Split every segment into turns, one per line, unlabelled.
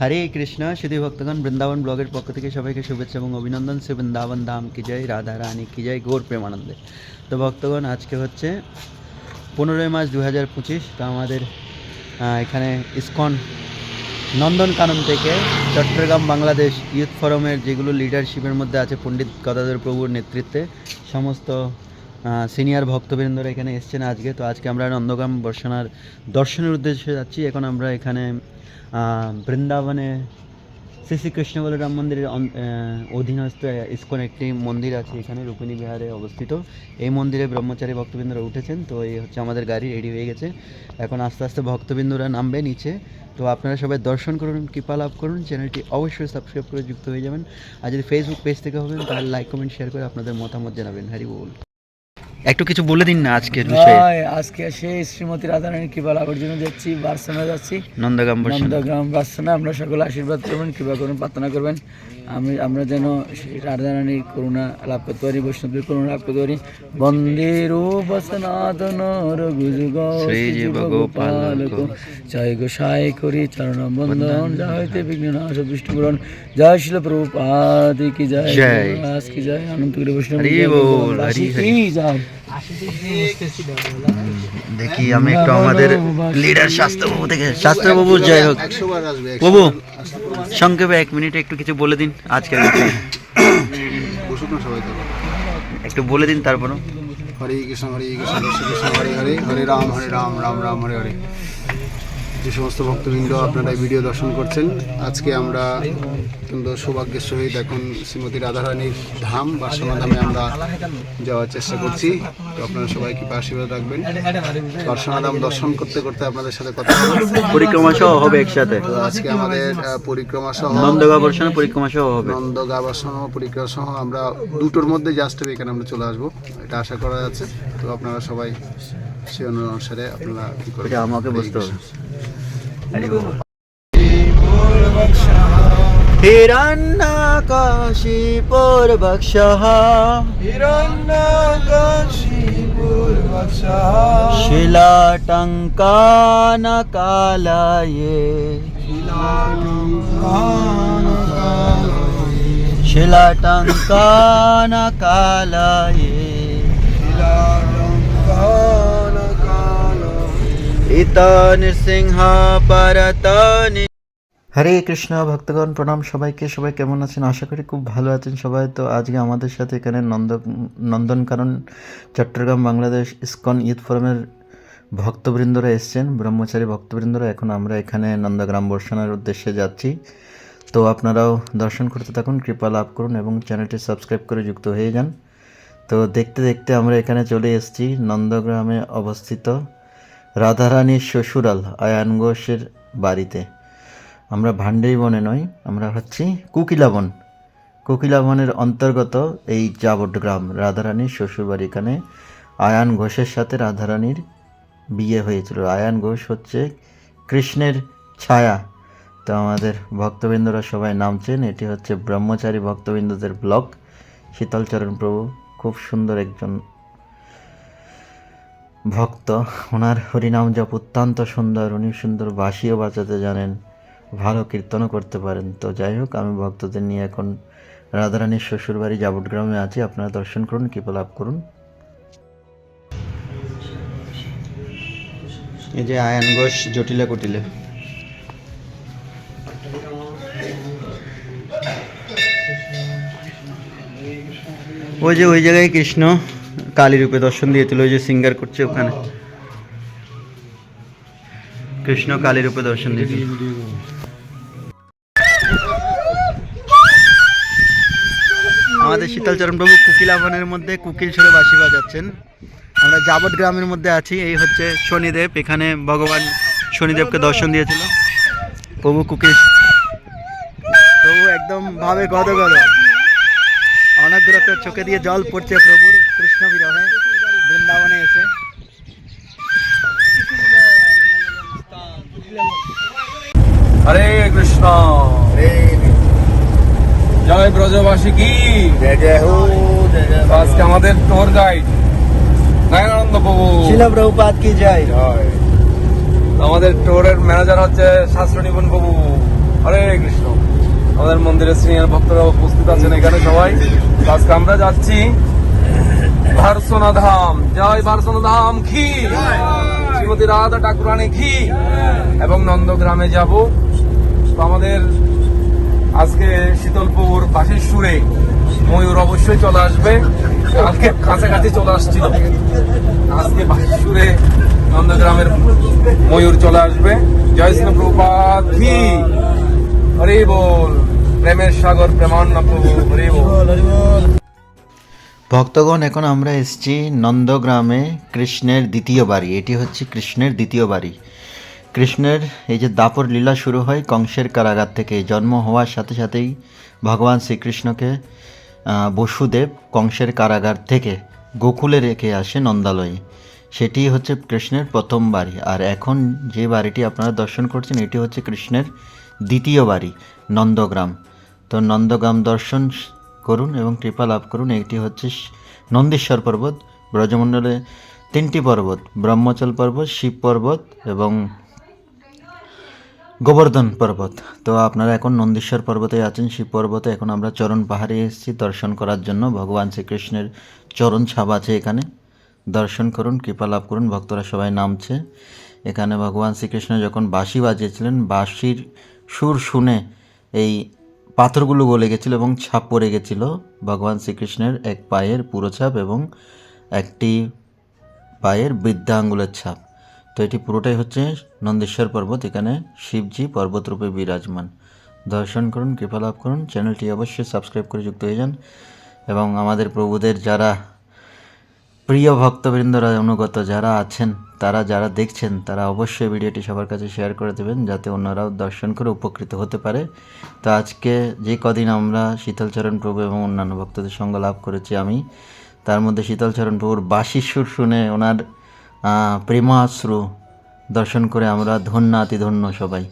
হরে কৃষ্ণ শ্রী ভক্তগণ বৃন্দাবন ব্লগের পক্ষ থেকে সবাইকে শুভেচ্ছা এবং অভিনন্দন শ্রী বৃন্দাবন ধাম কি জয় রাধা রানী কি জয় ঘোর প্রেমানন্দে তো ভক্তগণ আজকে হচ্ছে পনেরোই মার্চ দু হাজার পঁচিশ তো আমাদের এখানে ইস্কন নন্দনকানন থেকে চট্টগ্রাম বাংলাদেশ ইউথ ফোরামের যেগুলো লিডারশিপের মধ্যে আছে পণ্ডিত গদাধর প্রভুর নেতৃত্বে সমস্ত সিনিয়র ভক্তবৃন্দরা এখানে এসছেন আজকে তো আজকে আমরা নন্দগ্রাম বর্ষণার দর্শনের উদ্দেশ্যে যাচ্ছি এখন আমরা এখানে বৃন্দাবনে শ্রী শ্রীকৃষ্ণ বলরাম মন্দিরের অধীনস্থ ইস্কন একটি মন্দির আছে এখানে রুক্মিণী বিহারে অবস্থিত এই মন্দিরে ব্রহ্মচারী ভক্তবৃন্দরা উঠেছেন তো এই হচ্ছে আমাদের গাড়ি রেডি হয়ে গেছে এখন আস্তে আস্তে ভক্তবৃন্দরা নামবে নিচে তো আপনারা সবাই দর্শন করুন কৃপা লাভ করুন চ্যানেলটি অবশ্যই সাবস্ক্রাইব করে যুক্ত হয়ে যাবেন আর যদি ফেসবুক পেজ থেকে হবেন তাহলে লাইক কমেন্ট শেয়ার করে আপনাদের মতামত জানাবেন হ্যারি বল একটু কিছু বলে দিন না আজকে বিষয়ে আজকে সে শ্রীমতী রাধারানীর কৃপা লাভের জন্য যাচ্ছি বার্সানা যাচ্ছি নন্দগ্রাম নন্দগ্রাম আমরা সকলে আশীর্বাদ করবেন কৃপা করবেন প্রার্থনা করবেন আমি আমরা যেন রাধা রানীর করুণা লাভ করতে পারি বৈষ্ণবের করুণা লাভ করতে পারি বন্দে রূপ সনাতন রঘুযুগ গোপালক জয় গোসাই করি চরণ বন্ধন যা হইতে বিঘ্ন নাশ বিষ্ণুপুরণ জয় শিল প্রভুপাদ কি জয় কি জয় আনন্দ করে বৈষ্ণব কি জয় দেখি আমি একটু আমাদের লিডার স্বাস্থ্যবাবু থেকে স্বাস্থ্যবাবু যাই হোক বাবু সংক্ষেপে এক মিনিটে একটু কিছু বলে দিন আজকের একটু বলে দিন তারপরও হরে কৃষ্ণ হরে কৃষ্ণ কৃষ্ণ কৃষ্ণ হরে হরে হরে রাম হরে রাম রাম রাম হরে হরে যে সমস্ত ভক্তবৃন্দ আপনারা এই ভিডিও দর্শন করছেন আজকে আমরা সুন্দর সৌভাগ্যের সহিত এখন শ্রীমতী রাধারানীর ধাম বাসনা ধামে আমরা যাওয়ার চেষ্টা করছি তো আপনারা সবাই কি আশীর্বাদ রাখবেন বাসনা ধাম দর্শন করতে করতে আপনাদের সাথে কথা পরিক্রমা সহ হবে একসাথে তো আজকে আমাদের পরিক্রমা সহ নন্দগাবর্ষণ পরিক্রমা সহ হবে নন্দগাবর্ষণ পরিক্রমা সহ আমরা দুটোর মধ্যে জাস্ট এখানে আমরা চলে আসবো এটা আশা করা যাচ্ছে তো আপনারা সবাই সে অনুসারে আপনারা কি করবেন আমাকে বুঝতে হবে হিরণ্যকশিপুর বক্ষঃ শিলাটঙ্কান কালয়ে শিলাটঙ্কান কালয়ে হরে কৃষ্ণ ভক্তগণ প্রণাম সবাইকে সবাই কেমন আছেন আশা করি খুব ভালো আছেন সবাই তো আজকে আমাদের সাথে এখানে নন্দ নন্দনকানন চট্টগ্রাম বাংলাদেশ ইসকন ইউথ ফোরামের ভক্তবৃন্দরা এসছেন ব্রহ্মচারী ভক্তবৃন্দরা এখন আমরা এখানে নন্দগ্রাম বর্ষণের উদ্দেশ্যে যাচ্ছি তো আপনারাও দর্শন করতে থাকুন কৃপা লাভ করুন এবং চ্যানেলটি সাবস্ক্রাইব করে যুক্ত হয়ে যান তো দেখতে দেখতে আমরা এখানে চলে এসেছি নন্দগ্রামে অবস্থিত রাধারানীর শ্বশুরাল আয়ান ঘোষের বাড়িতে আমরা ভান্ডেই বনে নই আমরা হচ্ছি কুকিলাবন কুকিলাবনের অন্তর্গত এই জাবট গ্রাম রাধারানীর শ্বশুরবাড়ি এখানে আয়ান ঘোষের সাথে রাধারানীর বিয়ে হয়েছিল আয়ান ঘোষ হচ্ছে কৃষ্ণের ছায়া তো আমাদের ভক্তবৃন্দরা সবাই নামছেন এটি হচ্ছে ব্রহ্মচারী ভক্তবৃন্দদের ব্লক শীতলচরণ প্রভু খুব সুন্দর একজন ভক্ত ওনার হরিনাম জপ অত্যন্ত সুন্দর উনি সুন্দর বাসিও বাঁচাতে জানেন ভালো কীর্তনও করতে পারেন তো যাই হোক আমি ভক্তদের নিয়ে এখন রাধারানীর শ্বশুরবাড়ি জাবটগ্রামে আছি আপনারা দর্শন করুন কৃপা লাভ করুন এই যে আয়ন ঘোষ জটিলে কুটিলে ওই যে ওই জায়গায় কৃষ্ণ কালী রূপে দর্শন দিয়েছিল ওই যে সিঙ্গার করছে ওখানে কৃষ্ণ কালী রূপে দর্শন দিয়েছিল আমাদের শীতলচরণ প্রভু কুকিল আহ্বানের মধ্যে কুকিল ছেড়ে বাসি বাজাচ্ছেন আমরা যাবত গ্রামের মধ্যে আছি এই হচ্ছে শনিদেব এখানে ভগবান শনিদেবকে দর্শন দিয়েছিল প্রভু কুকিল প্রভু একদম ভাবে গদ গদ অনেক দূরত্বের চোখে দিয়ে জল পড়ছে প্রভুর কৃষ্ণ বিরহে বৃন্দাবনে এসে হরে কৃষ্ণ জয় ব্রজবাসী কি আজকে আমাদের টোর গাইড নারায়ণানন্দ প্রভু শিলপ্রভুপাত কি জয় আমাদের টোরের ম্যানেজার হচ্ছে শাস্ত্র নিপুণ প্রভু হরে কৃষ্ণ আমাদের মন্দিরের সিনিয়র ভক্তরা উপস্থিত আছেন এখানে সবাই আজকে আমরা যাচ্ছি ভারসোনা ধাম জয় ভারসোনা ধাম ঘি শ্রীমতী রাধা ঠাকুরানী ঘি এবং নন্দগ্রামে যাব তো আমাদের আজকে শীতলপুর বাসের সুরে ময়ূর অবশ্যই চলে আসবে আজকে কাছাকাছি চলে আসছিল আজকে বাসের সুরে নন্দগ্রামের ময়ূর চলে আসবে জয় শ্রী প্রপাত ঘি হরে বল প্রেমের সাগর প্রেমান্ন প্রভু হরে বল ভক্তগণ এখন আমরা এসেছি নন্দগ্রামে কৃষ্ণের দ্বিতীয় বাড়ি এটি হচ্ছে কৃষ্ণের দ্বিতীয় বাড়ি কৃষ্ণের এই যে দাপর লীলা শুরু হয় কংসের কারাগার থেকে জন্ম হওয়ার সাথে সাথেই ভগবান শ্রীকৃষ্ণকে বসুদেব কংসের কারাগার থেকে গোকুলে রেখে আসে নন্দালয়ে সেটি হচ্ছে কৃষ্ণের প্রথম বাড়ি আর এখন যে বাড়িটি আপনারা দর্শন করছেন এটি হচ্ছে কৃষ্ণের দ্বিতীয় বাড়ি নন্দগ্রাম তো নন্দগ্রাম দর্শন করুন এবং কৃপা লাভ করুন একটি হচ্ছে নন্দীশ্বর পর্বত ব্রজমণ্ডলে তিনটি পর্বত ব্রহ্মচল পর্বত শিব পর্বত এবং গোবর্ধন পর্বত তো আপনারা এখন নন্দীশ্বর পর্বতে আছেন শিব পর্বতে এখন আমরা চরণ পাহাড়ে এসেছি দর্শন করার জন্য ভগবান শ্রীকৃষ্ণের চরণ ছাপ আছে এখানে দর্শন করুন কৃপা লাভ করুন ভক্তরা সবাই নামছে এখানে ভগবান শ্রীকৃষ্ণ যখন বাঁশি বাজিয়েছিলেন বাঁশির সুর শুনে এই পাথরগুলো গলে গেছিল এবং ছাপ পড়ে গেছিল ভগবান শ্রীকৃষ্ণের এক পায়ের পুরো ছাপ এবং একটি পায়ের বৃদ্ধা ছাপ তো এটি পুরোটাই হচ্ছে নন্দেশ্বর পর্বত এখানে শিবজি পর্বতরূপে বিরাজমান দর্শন করুন কৃপা লাভ করুন চ্যানেলটি অবশ্যই সাবস্ক্রাইব করে যুক্ত হয়ে যান এবং আমাদের প্রভুদের যারা প্রিয় ভক্তবৃন্দরা অনুগত যারা আছেন তারা যারা দেখছেন তারা অবশ্যই ভিডিওটি সবার কাছে শেয়ার করে দেবেন যাতে অন্যরাও দর্শন করে উপকৃত হতে পারে তো আজকে যে কদিন আমরা শীতলচরণ প্রভু এবং অন্যান্য ভক্তদের সঙ্গ লাভ করেছি আমি তার মধ্যে শীতলচরণ প্রভুর বাসিসুর শুনে ওনার প্রেমাশ্রু দর্শন করে আমরা ধন্য ধন্য সবাই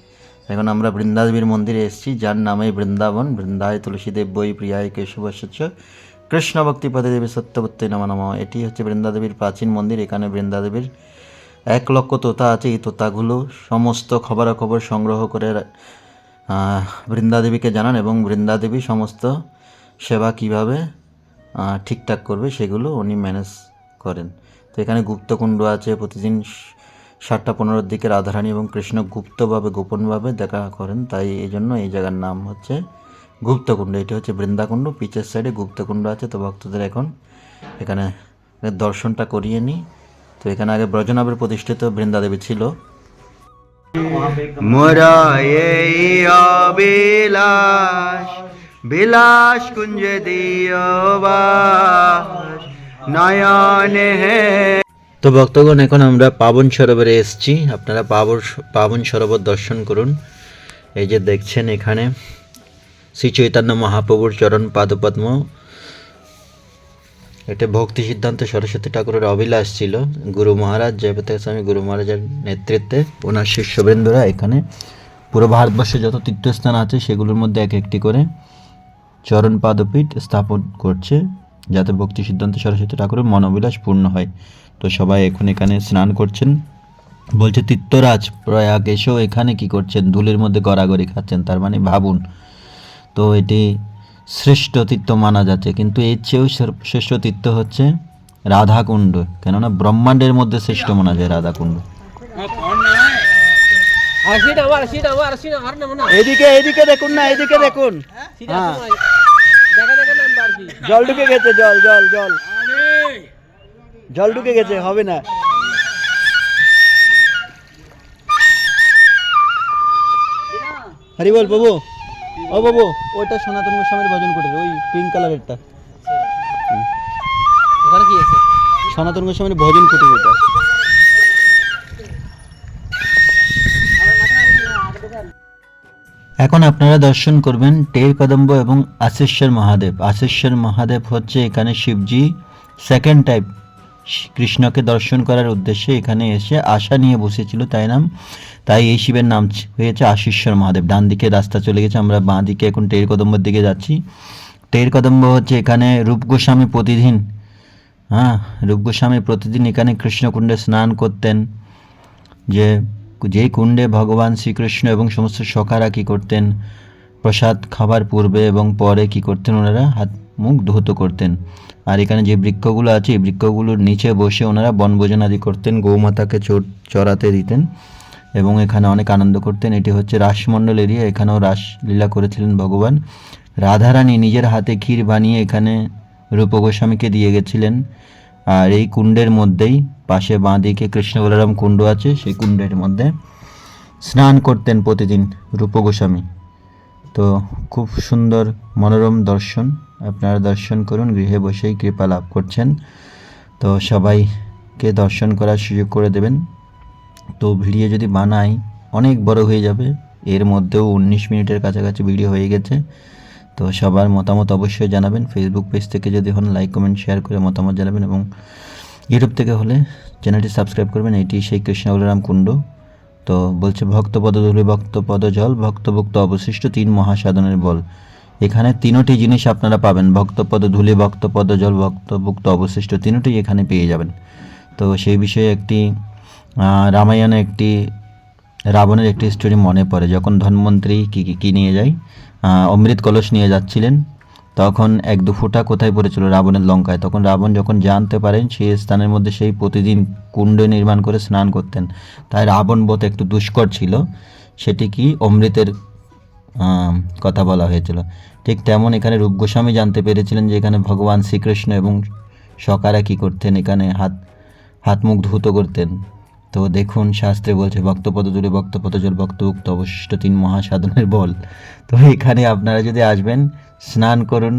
এখন আমরা বৃন্দাদেবীর মন্দিরে এসেছি যার নামে বৃন্দাবন বৃন্দায় তুলসীদেব বই প্রিয়ায় কেশবাশ্চর্য কৃষ্ণ ভক্তি দেবী সত্যবতী নম নম এটি হচ্ছে বৃন্দাদেবীর প্রাচীন মন্দির এখানে বৃন্দাদেবীর এক লক্ষ তোতা আছে এই তোতাগুলো সমস্ত খবরাখবর সংগ্রহ করে বৃন্দাদেবীকে জানান এবং বৃন্দাদেবী সমস্ত সেবা কিভাবে ঠিকঠাক করবে সেগুলো উনি ম্যানেজ করেন তো এখানে গুপ্তকুণ্ড আছে প্রতিদিন সাতটা পনেরোর দিকে রাধারানী এবং কৃষ্ণ গুপ্তভাবে গোপনভাবে দেখা করেন তাই এই জন্য এই জায়গার নাম হচ্ছে গুপ্তকুণ্ড এটি হচ্ছে বৃন্দাকুণ্ড পিচের সাইডে গুপ্তকুণ্ড আছে তো ভক্তদের এখন এখানে দর্শনটা করিয়ে নিই তো এখানে আগে ব্রজনাবের প্রতিষ্ঠিত বৃন্দাদেবী ছিল বিলাস কুঞ্জ নয়নে তো ভক্তগণ এখন আমরা পাবন সরোবরে এসছি আপনারা পাবন পাবন সরোবর দর্শন করুন এই যে দেখছেন এখানে শ্রী চৈতন্য মহাপ্রভুর চরণ পাদপদ্ম এটা ভক্তি সিদ্ধান্তে সরস্বতী ঠাকুরের অভিলাষ ছিল গুরু মহারাজ জয়পতা স্বামী গুরু মহারাজের নেতৃত্বে ওনার শিষ্যবৃন্দরা এখানে পুরো ভারতবর্ষে যত তীর্থস্থান আছে সেগুলোর মধ্যে এক একটি করে চরণ পাদপীঠ স্থাপন করছে যাতে ভক্তি সিদ্ধান্ত সরস্বতী ঠাকুরের মনোবিলাস পূর্ণ হয় তো সবাই এখন এখানে স্নান করছেন বলছে তীর্থরাজ প্রয়াগ এসেও এখানে কি করছেন ধুলের মধ্যে গড়াগড়ি খাচ্ছেন তার মানে ভাবুন তো এটি শ্রেষ্ঠ তীর্থ মানা যাচ্ছে কিন্তু এর চেয়েও শ্রেষ্ঠ তীর্থ হচ্ছে রাধাকুণ্ড কেননা ব্রহ্মাণ্ডের মধ্যে শ্রেষ্ঠ মানা যায় রাধাকুণ্ড এদিকে এদিকে দেখুন না এদিকে দেখুন হ্যাঁ। জল ঢুকে গেছে জল জল জল জল ঢুকে গেছে হবে না হরি বল প্রভু ও বাবু ওইটা সনাতন গোস্বামীর ভজন ওই পিঙ্ক কালারেরটা ওখানে কি আছে সনাতন গোস্বামীর ভজন ওটা এখন আপনারা দর্শন করবেন টের কদম্ব এবং আশেশ্বর মহাদেব আশেশ্বর মহাদেব হচ্ছে এখানে শিবজি সেকেন্ড টাইপ কৃষ্ণকে দর্শন করার উদ্দেশ্যে এখানে এসে আশা নিয়ে বসেছিল তাই নাম তাই এই শিবের নাম হয়েছে আশীশ্বর মহাদেব ডান দিকে রাস্তা চলে গেছে আমরা বাঁ দিকে এখন টের কদম্বর দিকে যাচ্ছি টের কদম্ব হচ্ছে এখানে রূপ গোস্বামী প্রতিদিন হ্যাঁ রূপ গোস্বামী প্রতিদিন এখানে কৃষ্ণকুণ্ডে স্নান করতেন যে যে কুণ্ডে ভগবান শ্রীকৃষ্ণ এবং সমস্ত সখারা কী করতেন প্রসাদ খাবার পূর্বে এবং পরে কী করতেন ওনারা হাত মুখ ধৌত করতেন আর এখানে যে বৃক্ষগুলো আছে এই বৃক্ষগুলোর নিচে বসে ওনারা বনভোজন আদি করতেন গৌমাতাকে চড়াতে দিতেন এবং এখানে অনেক আনন্দ করতেন এটি হচ্ছে রাসমণ্ডল এরিয়া এখানেও রাসলীলা করেছিলেন ভগবান রাধারানী নিজের হাতে ক্ষীর বানিয়ে এখানে রূপগোস্বামীকে দিয়ে গেছিলেন আর এই কুণ্ডের মধ্যেই পাশে বাঁ দিকে কৃষ্ণ বলরাম কুণ্ড আছে সেই কুণ্ডের মধ্যে স্নান করতেন প্রতিদিন রূপগোস্বামী তো খুব সুন্দর মনোরম দর্শন আপনারা দর্শন করুন গৃহে বসেই কৃপা লাভ করছেন তো সবাইকে দর্শন করার সুযোগ করে দেবেন তো ভিডিও যদি বানাই অনেক বড় হয়ে যাবে এর মধ্যেও উনিশ মিনিটের কাছাকাছি ভিডিও হয়ে গেছে তো সবার মতামত অবশ্যই জানাবেন ফেসবুক পেজ থেকে যদি হন লাইক কমেন্ট শেয়ার করে মতামত জানাবেন এবং ইউটিউব থেকে হলে চ্যানেলটি সাবস্ক্রাইব করবেন এটি সেই কৃষ্ণ বলরাম কুণ্ড তো বলছে ভক্তপদ ধরে ভক্তপদ জল ভক্তভুক্ত অবশিষ্ট তিন মহাসাধনের বল এখানে তিনোটি জিনিস আপনারা পাবেন ভক্তপদ ধুলি ভক্তপদ জল ভক্তভুক্ত অবশিষ্ট তিনোটি এখানে পেয়ে যাবেন তো সেই বিষয়ে একটি রামায়ণে একটি রাবণের একটি স্টোরি মনে পড়ে যখন ধনমন্ত্রী কী কী নিয়ে যায় অমৃত কলস নিয়ে যাচ্ছিলেন তখন এক দু ফুটা কোথায় পড়েছিল রাবণের লঙ্কায় তখন রাবণ যখন জানতে পারেন সেই স্থানের মধ্যে সেই প্রতিদিন কুণ্ড নির্মাণ করে স্নান করতেন তাই রাবণ বোধ একটু দুষ্কর ছিল সেটি কি অমৃতের কথা বলা হয়েছিল ঠিক তেমন এখানে রূপ গোস্বামী জানতে পেরেছিলেন যে এখানে ভগবান শ্রীকৃষ্ণ এবং সকারা কী করতেন এখানে হাত হাত মুখ ধুত করতেন তো দেখুন শাস্ত্রে বলছে ভক্তপদ জলে ভক্তপদ জল ভক্তভুক্ত অবশিষ্ট তিন মহাসাধনের বল তো এখানে আপনারা যদি আসবেন স্নান করুন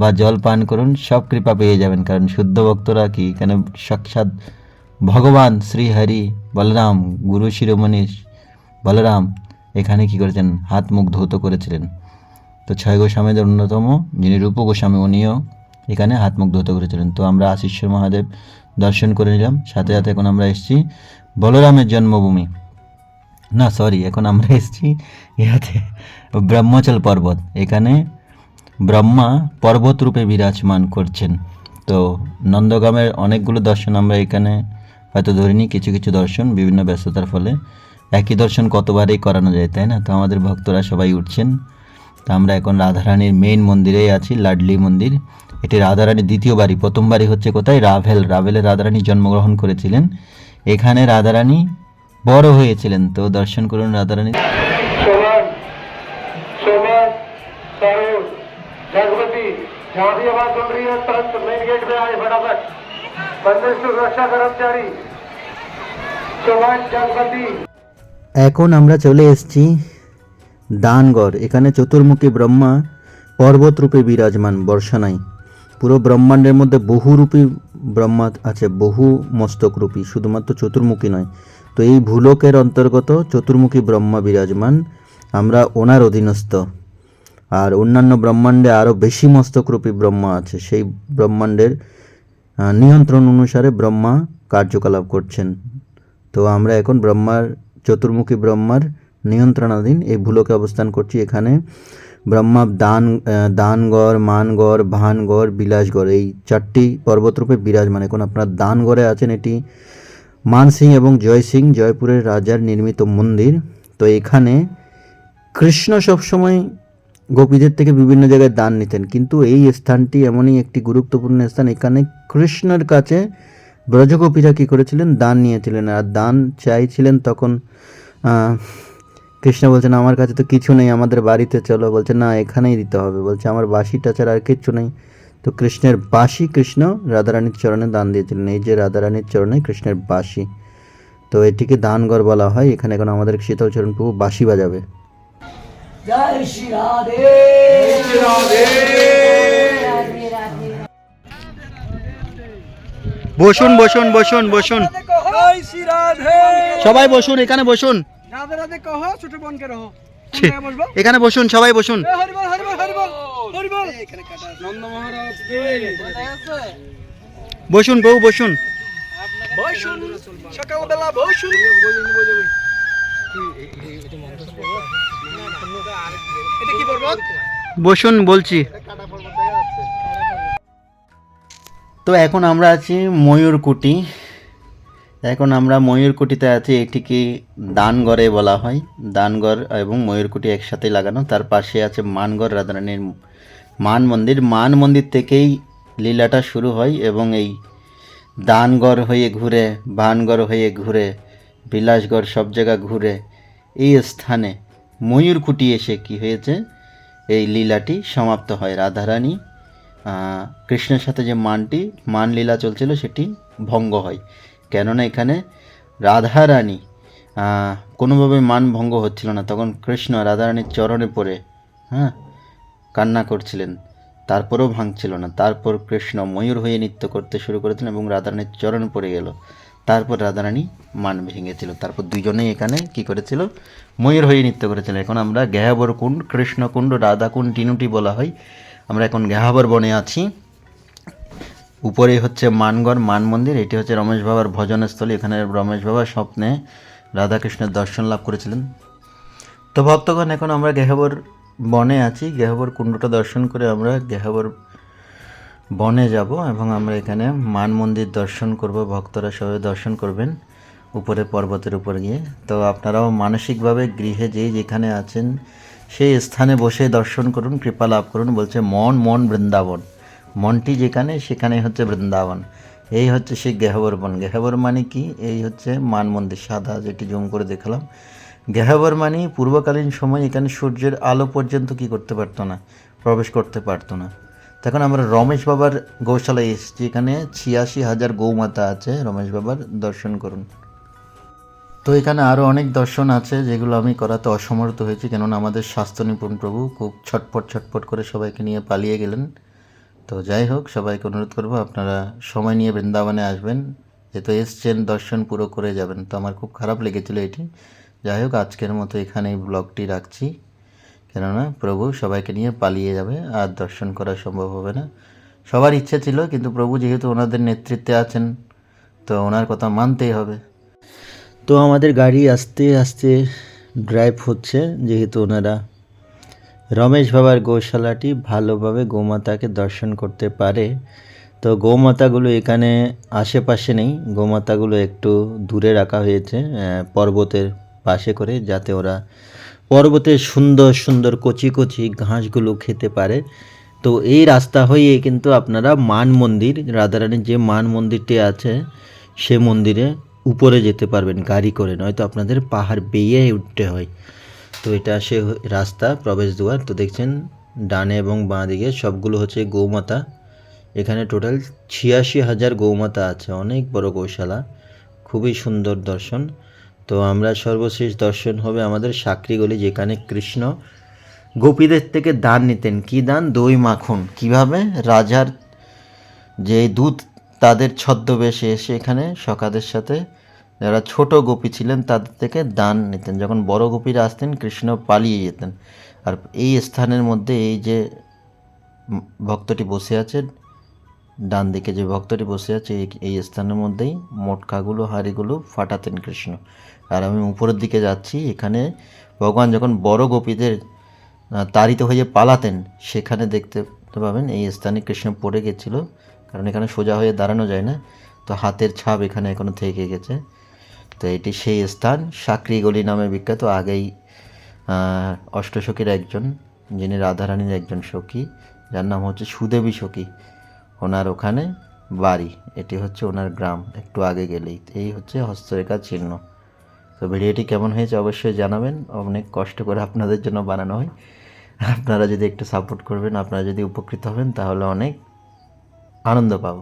বা জল পান করুন সব কৃপা পেয়ে যাবেন কারণ শুদ্ধ ভক্তরা কি এখানে সাক্ষাৎ ভগবান শ্রী হরি বলরাম গুরু শিরোমণি বলরাম এখানে কি করেছেন হাত মুখ ধৌত করেছিলেন তো ছয় গোস্বামীদের অন্যতম যিনি রূপ গোস্বামী উনিও এখানে হাত মুখ ধৌত করেছিলেন তো আমরা আশিশ্বর মহাদেব দর্শন করে নিলাম সাথে সাথে এখন আমরা এসেছি বলরামের জন্মভূমি না সরি এখন আমরা এসেছি ইয়াতে ব্রহ্মচল পর্বত এখানে ব্রহ্মা পর্বত রূপে বিরাজমান করছেন তো নন্দগ্রামের অনেকগুলো দর্শন আমরা এখানে হয়তো ধরিনি কিছু কিছু দর্শন বিভিন্ন ব্যস্ততার ফলে একই দর্শন কতবারই করানো যায় তাই না তো আমাদের ভক্তরা সবাই উঠছেন তো আমরা এখন রাধারানীর মেইন মন্দিরেই আছি লাডলি মন্দির এটি রাধারানীর দ্বিতীয় বাড়ি প্রথম বাড়ি হচ্ছে কোথায় রাভেল রাভেলে রাধারানী জন্মগ্রহণ করেছিলেন এখানে রাধারানী বড় হয়েছিলেন তো দর্শন করুন রাধারানী जहाँ भी आवाज सुन रही এখন আমরা চলে এসেছি দানগড় এখানে চতুর্মুখী ব্রহ্মা রূপে বিরাজমান বর্ষানাই পুরো ব্রহ্মাণ্ডের মধ্যে বহুরূপী ব্রহ্মা আছে বহু মস্তকরূপী শুধুমাত্র চতুর্মুখী নয় তো এই ভূলোকের অন্তর্গত চতুর্মুখী ব্রহ্মা বিরাজমান আমরা ওনার অধীনস্থ আর অন্যান্য ব্রহ্মাণ্ডে আরও বেশি মস্তকরূপী ব্রহ্মা আছে সেই ব্রহ্মাণ্ডের নিয়ন্ত্রণ অনুসারে ব্রহ্মা কার্যকলাপ করছেন তো আমরা এখন ব্রহ্মার চতুর্মুখী ব্রহ্মার নিয়ন্ত্রণাধীন এই ভূলোকে অবস্থান করছি এখানে ব্রহ্মা দান দানগড় মানগড় ভানগড় বিলাসগড় এই চারটি পর্বতরূপে বিরাজমান এখন আপনার দানগড়ে আছেন এটি মান সিং এবং জয় সিং জয়পুরের রাজার নির্মিত মন্দির তো এখানে কৃষ্ণ সবসময় গোপীদের থেকে বিভিন্ন জায়গায় দান নিতেন কিন্তু এই স্থানটি এমনই একটি গুরুত্বপূর্ণ স্থান এখানে কৃষ্ণের কাছে ব্রজগোপীরা কী করেছিলেন দান নিয়েছিলেন আর দান চাইছিলেন তখন কৃষ্ণ বলছেন আমার কাছে তো কিছু নেই আমাদের বাড়িতে চলো বলছে না এখানেই দিতে হবে বলছে আমার বাসিটা ছাড়া আর কিচ্ছু নেই তো কৃষ্ণের বাসি কৃষ্ণ রাধারানীর চরণে দান দিয়েছিলেন এই যে রাধারানীর চরণে কৃষ্ণের বাসি তো এটিকে দানগর বলা হয় এখানে এখন আমাদের শীতল চরণ প্রভু বাঁশি বাজাবে জয় শ্রী রাধে বসুন বসুন বসুন বসুন সবাই বসুন এখানে বসুন এখানে বসুন সবাই বসুন বসুন বউ বসুন বসুন বলছি তো এখন আমরা আছি ময়ূরকুটি এখন আমরা ময়ূরকুটিতে আছি এটিকে দানগড়ে বলা হয় দানগড় এবং ময়ূরকুটি একসাথে লাগানো তার পাশে আছে মানগড় রাধারানীর মান মন্দির মান মন্দির থেকেই লীলাটা শুরু হয় এবং এই দানগড় হয়ে ঘুরে ভানগড় হয়ে ঘুরে বিলাসগড় সব জায়গা ঘুরে এই স্থানে ময়ূরকুটি এসে কি হয়েছে এই লীলাটি সমাপ্ত হয় রাধারানী কৃষ্ণের সাথে যে মানটি মানলীলা চলছিল সেটি ভঙ্গ হয় কেননা এখানে রাধারানী কোনোভাবে মান ভঙ্গ হচ্ছিল না তখন কৃষ্ণ রাধারানীর চরণে পড়ে হ্যাঁ কান্না করছিলেন তারপরেও ভাঙছিল না তারপর কৃষ্ণ ময়ূর হয়ে নৃত্য করতে শুরু করেছিলেন এবং রাধারানীর চরণ পড়ে গেল তারপর রাধারানী মান ভেঙেছিল তারপর দুজনেই এখানে কি করেছিল ময়ূর হয়ে নৃত্য করেছিল এখন আমরা গেহাবর কুণ্ড কৃষ্ণকুণ্ড রাধাকুণ্ড তিনুটি বলা হয় আমরা এখন গেহাবর বনে আছি উপরে হচ্ছে মানগড় মান মন্দির এটি হচ্ছে রমেশ বাবার ভজনস্থলী এখানে রমেশ বাবা স্বপ্নে রাধাকৃষ্ণের দর্শন লাভ করেছিলেন তো ভক্তগণ এখন আমরা গেহাবর বনে আছি গেহাবর কুণ্ডটা দর্শন করে আমরা গেহাবর বনে যাব এবং আমরা এখানে মান মন্দির দর্শন করব ভক্তরা সবাই দর্শন করবেন উপরে পর্বতের উপর গিয়ে তো আপনারাও মানসিকভাবে গৃহে যেই যেখানে আছেন সেই স্থানে বসে দর্শন করুন কৃপা লাভ করুন বলছে মন মন বৃন্দাবন মনটি যেখানে সেখানে হচ্ছে বৃন্দাবন এই হচ্ছে সেই গেহবর বন গেহবর মানে কি এই হচ্ছে মান মন্দির সাদা যেটি জুম করে দেখলাম গেহবর মানে পূর্বকালীন সময় এখানে সূর্যের আলো পর্যন্ত কি করতে পারতো না প্রবেশ করতে পারতো না তখন আমরা রমেশ বাবার গৌশালায় এসেছি এখানে ছিয়াশি হাজার গৌমাতা আছে রমেশ বাবার দর্শন করুন তো এখানে আরও অনেক দর্শন আছে যেগুলো আমি করাতে অসমর্থ হয়েছি কেননা আমাদের স্বাস্থ্য নিপুণ প্রভু খুব ছটপট ছটপট করে সবাইকে নিয়ে পালিয়ে গেলেন তো যাই হোক সবাইকে অনুরোধ করবো আপনারা সময় নিয়ে বৃন্দাবনে আসবেন যেহেতু এসছেন দর্শন পুরো করে যাবেন তো আমার খুব খারাপ লেগেছিল এটি যাই হোক আজকের মতো এখানেই ব্লগটি রাখছি কেননা প্রভু সবাইকে নিয়ে পালিয়ে যাবে আর দর্শন করা সম্ভব হবে না সবার ইচ্ছে ছিল কিন্তু প্রভু যেহেতু ওনাদের নেতৃত্বে আছেন তো ওনার কথা মানতেই হবে তো আমাদের গাড়ি আস্তে আস্তে ড্রাইভ হচ্ছে যেহেতু ওনারা রমেশ বাবার গোশালাটি ভালোভাবে গোমাতাকে দর্শন করতে পারে তো গোমাতাগুলো এখানে আশেপাশে নেই গোমাতাগুলো একটু দূরে রাখা হয়েছে পর্বতের পাশে করে যাতে ওরা পর্বতের সুন্দর সুন্দর কচি কচি ঘাসগুলো খেতে পারে তো এই রাস্তা হয়ে কিন্তু আপনারা মান মন্দির রাধারানীর যে মান মন্দিরটি আছে সে মন্দিরে উপরে যেতে পারবেন গাড়ি করে নয়তো আপনাদের পাহাড় বেয়ে উঠতে হয় তো এটা সে রাস্তা প্রবেশ দুয়ার তো দেখছেন ডানে এবং বাঁ দিকে সবগুলো হচ্ছে গৌমাতা এখানে টোটাল ছিয়াশি হাজার গৌমাতা আছে অনেক বড় গৌশালা খুবই সুন্দর দর্শন তো আমরা সর্বশেষ দর্শন হবে আমাদের সাকরিগলি যেখানে কৃষ্ণ গোপীদের থেকে দান নিতেন কি দান দই মাখন কিভাবে রাজার যে দুধ তাদের ছদ্মবেশে এসে এখানে সকাদের সাথে যারা ছোট গোপী ছিলেন তাদের থেকে দান নিতেন যখন বড় গোপীরা আসতেন কৃষ্ণ পালিয়ে যেতেন আর এই স্থানের মধ্যে এই যে ভক্তটি বসে আছেন ডান দিকে যে ভক্তটি বসে আছে এই স্থানের মধ্যেই মোটকাগুলো হাড়িগুলো ফাটাতেন কৃষ্ণ আর আমি উপরের দিকে যাচ্ছি এখানে ভগবান যখন বড় গোপীদের তাড়িত হয়ে পালাতেন সেখানে দেখতে পাবেন এই স্থানে কৃষ্ণ পড়ে গেছিল কারণ এখানে সোজা হয়ে দাঁড়ানো যায় না তো হাতের ছাপ এখানে এখনও থেকে গেছে তো এটি সেই স্থান সাকরি গলি নামে বিখ্যাত আগেই অষ্টসখীর একজন যিনি রাধারানীর একজন সখী যার নাম হচ্ছে সুদেবী সখী ওনার ওখানে বাড়ি এটি হচ্ছে ওনার গ্রাম একটু আগে গেলেই এই হচ্ছে হস্তরেখা চিহ্ন তো ভিডিওটি কেমন হয়েছে অবশ্যই জানাবেন অনেক কষ্ট করে আপনাদের জন্য বানানো হয় আপনারা যদি একটু সাপোর্ট করবেন আপনারা যদি উপকৃত হবেন তাহলে অনেক আনন্দ পাব